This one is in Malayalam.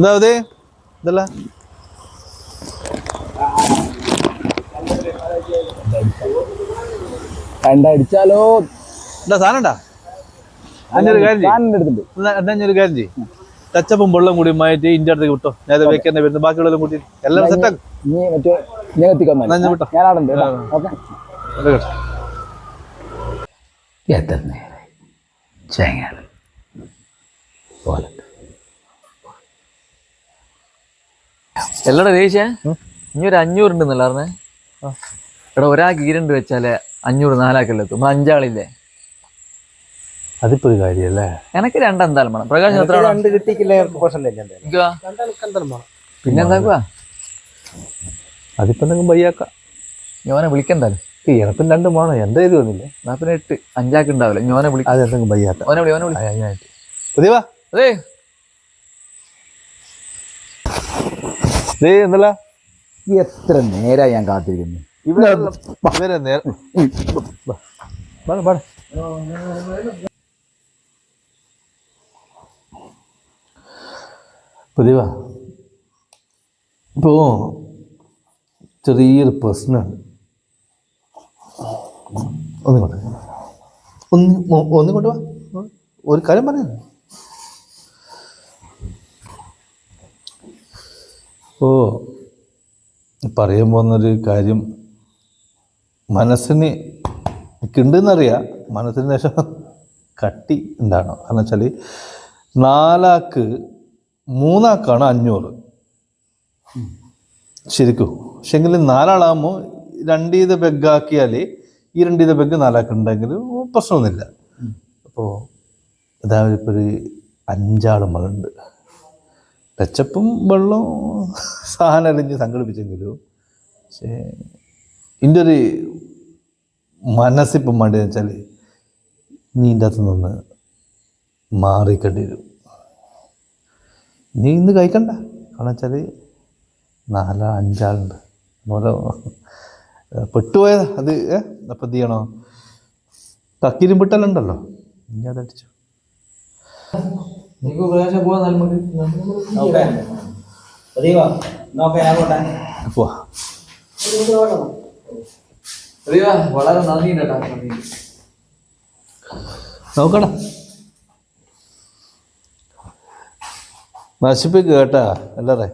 എന്താ അതേ ഇതല്ല. കണ്ടടിച്ചാലോ എന്താ സാധനം ഉണ്ടാ അഞ്ഞൊരു കാര്യം ചെയ്യ്. സാധനം എടുത്തിട്ടുണ്ട് എന്നാ എന്നാ കാര്യം ചെയ്യും. ടച്ചപ്പും വെള്ളം കൂടി മാറ്റി ഇന്റെ അടുത്തേക്ക് വിട്ടോ. നേരെ വെക്കുന്ന വരുന്നു. ബാക്കിയുള്ളതും കൂട്ടി. എല്ലാം സെറ്റാക്കും. നീ മറ്റേ ഞാൻ വിട്ടോ. എത്ര നേരായി. ചേങ്ങാട് പോലെ. എല്ലടാ രേശേ ഇനി ഒരു അഞ്ഞൂറ് ഉണ്ടെന്നല്ല പറഞ്ഞേ എടാ ഒരാൾക്ക് ഈരണ്ട് വെച്ചാൽ അഞ്ഞൂറ് നാലാക്കല്ലേ എത്തും? അഞ്ചാളില്ലേ? അതിപ്പോ ഒരു കാര്യല്ലേ? എനിക്ക് രണ്ടെന്തായാലും വേണം. പ്രകാശ് എത്ര രണ്ട് കിട്ടിക്കില്ലേ അതിപ്പോ എന്തെങ്കിലും ഞാനെ വിളിക്കെന്തായാലും എനക്കും രണ്ടും വേണം എന്റെ ഇത് വന്നില്ലേ. എന്നാ പിന്നെ എട്ട് അഞ്ചാക്കുണ്ടാവില്ല ഞാനെ വിളിക്കാം അതെന്തെങ്കിലും വയ്യാത്ത. ഓനെ വിളി ഓനെ വിളി. അതിനായിട്ട് പുതിയവാ അതേ. എന്തല്ല? എത്ര നേരായി ഞാൻ കാത്തിരിക്കുന്നു. ഇവരെ നേരെ പാടെ പാടെ പുതിയവാ ഇപ്പോ ചെറിയൊരു പ്രശ്നമാണ് ഒന്നിങ്ങോട്ട്. ഒന്ന് ഒന്നിങ്ങോട്ട് വാ. ഒരു കാര്യം പറയാം ഓ പറയാൻ പോകുന്നൊരു കാര്യം മനസ്സിന് എനിക്കുണ്ടെന്നറിയാം. മനസ്സിന് ശേഷം കട്ടി ഉണ്ടാകണം. കാരണം വെച്ചാൽ നാലാക്ക് മൂന്നാക്കാണ് അഞ്ഞൂറ്. ശരിക്കും. പക്ഷെങ്കിൽ നാലാളാകുമ്പോൾ രണ്ടീത ബെഗാക്കിയാൽ ഈ രണ്ട് രണ്ടീത ബെഗ് നാലാക്കുണ്ടെങ്കിൽ പ്രശ്നമൊന്നുമില്ല. അപ്പോൾ അതായത് ഇപ്പോൾ ഒരു അഞ്ചാൾ മകളുണ്ട്. ടച്ചപ്പും വെള്ളവും സാധനം അരിഞ്ഞ് സംഘടിപ്പിച്ചെങ്കിലും പക്ഷേ എന്റെ ഒരു മനസ്സിപ്പം വേണ്ടതെന്ന് വെച്ചാൽ നീ ഇതിന്റെ അകത്ത് നിന്ന് മാറിക്കേണ്ടി വരും. നീ ഇന്ന് കഴിക്കണ്ട. കാരണം വെച്ചാൽ നാലോ അഞ്ചാളുണ്ട്. ഓരോ പെട്ടുപോയതാ അത് അപ്പം എന്ത് ചെയ്യണോ? തക്കീരും പെട്ടലുണ്ടല്ലോ. ഇനി അതടിച്ചു. പ്രകാശം പോവാൻ പോവാ. വളരെ നന്ദി കേട്ടാ നോക്കണം നശിപ്പിക്കുക കേട്ടാ എല്ലാറേ